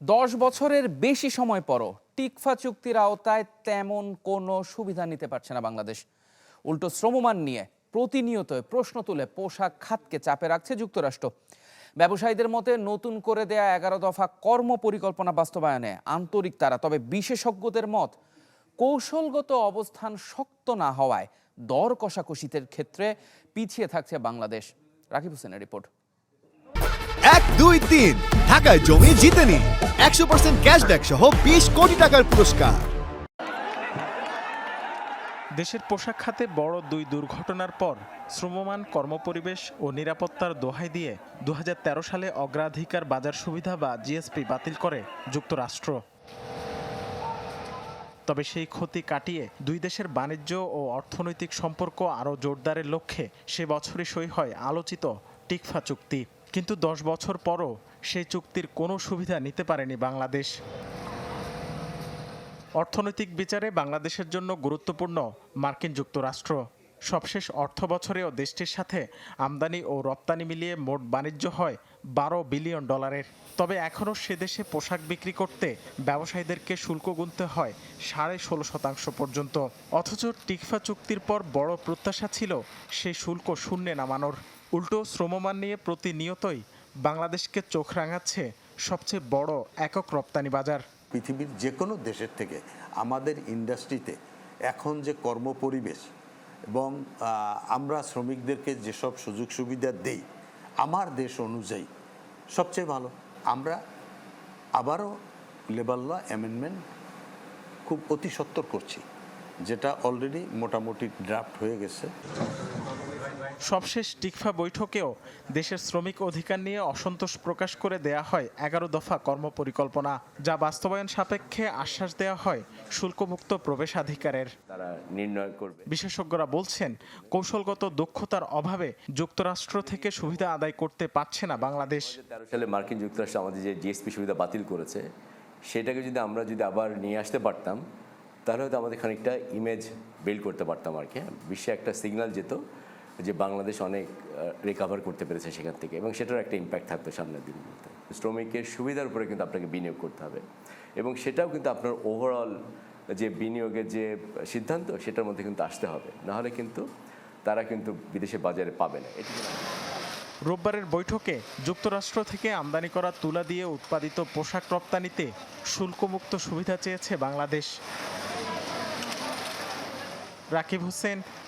দশ বছরের বেশি সময় পরও টিকফা চুক্তির আওতায় তেমন কোনো সুবিধা নিতে পারছে না বাংলাদেশ। উল্টো শ্রমমান নিয়ে প্রতিনিয়ত প্রশ্ন তুলে পোশাক খাতকে চাপে রাখছে যুক্তরাষ্ট্র। ব্যবসায়ীদের মতে, নতুন করে দেয়া এগারো দফা কর্ম পরিকল্পনা বাস্তবায়নে আন্তরিক তারা, তবে বিশেষজ্ঞদের মত, কৌশলগত অবস্থান শক্ত না হওয়ায় দর কষাকষিতের ক্ষেত্রে পিছিয়ে থাকছে বাংলাদেশ। রাকিব হোসেনের রিপোর্ট। এক, দুই, তিন, ঢাকায় জমি জিতে নিন একশো পার্সেন্ট ক্যাশব্যাক সহ বিশ কোটি টাকার পুরস্কার। দেশের পোশাক খাতে বড় দুই দুর্ঘটনার পর শ্রমমান কর্মপরিবেশ ও নিরাপত্তার দোহাই দিয়ে দু হাজার তেরো সালে অগ্রাধিকার বাজার সুবিধা বা জিএসপি বাতিল করে যুক্তরাষ্ট্র। তবে সেই ক্ষতি কাটিয়ে দুই দেশের বাণিজ্য ও অর্থনৈতিক সম্পর্ক আরও জোরদারের লক্ষ্যে সে বছরই সই হয় আলোচিত টিকফা চুক্তি। কিন্তু দশ বছর পরও সেই চুক্তির কোনো সুবিধা নিতে পারেনি বাংলাদেশ। অর্থনৈতিক বিচারে বাংলাদেশের জন্য গুরুত্বপূর্ণ মার্কিন যুক্তরাষ্ট্র। সবশেষ অর্থ বছরেও দেশটির সাথে আমদানি ও রপ্তানি মিলিয়ে মোট বাণিজ্য হয় বারো বিলিয়ন ডলারের। তবে এখনও সে দেশে পোশাক বিক্রি করতে ব্যবসায়ীদেরকে শুল্ক গুনতে হয় সাড়ে ষোলো শতাংশ পর্যন্ত। অথচ টিকফা চুক্তির পর বড় প্রত্যাশা ছিল সেই শুল্ক শূন্যে নামানোর। উল্টো শ্রমমান নিয়ে প্রতিনিয়তই বাংলাদেশকে চোখ রাঙাচ্ছে সবচেয়ে বড় একক রপ্তানি বাজার। পৃথিবীর যে কোনো দেশের থেকে আমাদের ইন্ডাস্ট্রিতে এখন যে কর্মপরিবেশ এবং আমরা শ্রমিকদেরকে যেসব সুযোগ সুবিধা দেই, আমার দেশ অনুযায়ী সবচেয়ে ভালো। আমরা আবারও লেবার ল অ্যামেন্ডমেন্ট খুব অতি সত্তর করছি, যেটা অলরেডি মোটামুটি ড্রাফট হয়ে গেছে। সবশেষ টিকফা বৈঠকেও দেশের শ্রমিক অধিকার নিয়ে অসন্তোষ প্রকাশ করে দেয়া হয় এগারো দফা কর্মপরিকল্পনা যা বাস্তবায়ন সাপেক্ষে আশ্বাস দেওয়া হয় শুল্কমুক্ত প্রবেশাধিকারের। তারা নির্ণয় করবে। বিশেষজ্ঞরা বলছেন কৌশলগত দক্ষতার অভাবে যুক্তরাষ্ট্র থেকে সুবিধা আদায় করতে পারছে না বাংলাদেশ। সালে মার্কিন যুক্তরাষ্ট্র আমাদের যে জিএসপি সুবিধা বাতিল করেছে সেটাকে যদি আমরা যদি আবার নিয়ে আসতে পারতাম তাহলে হয়তো আমাদের খানিকটা ইমেজ বিল্ড করতে পারতাম আর কি। হ্যাঁ। বিশ্বে একটা সিগন্যাল যেত যে বাংলাদেশ অনেক রিকাভার করতে পেরেছে সেখান থেকে এবং সেটার একটা ইম্প্যাক্ট থাকতো সামনের দিনগুলোতে। শ্রমিকের সুবিধার উপরে কিন্তু আপনাকে বিনিয়োগ করতে হবে এবং সেটাও কিন্তু আপনার ওভারঅল যে বিনিয়োগের যে সিদ্ধান্ত সেটার মধ্যে কিন্তু আসতে হবে। নাহলে কিন্তু তারা কিন্তু বিদেশে বাজারে পাবে না। এটি রোববারের বৈঠকে যুক্তরাষ্ট্র থেকে আমদানি করা তুলা দিয়ে উৎপাদিত পোশাক রপ্তানিতে শুল্কমুক্ত সুবিধা চেয়েছে বাংলাদেশ। Rakib Hossain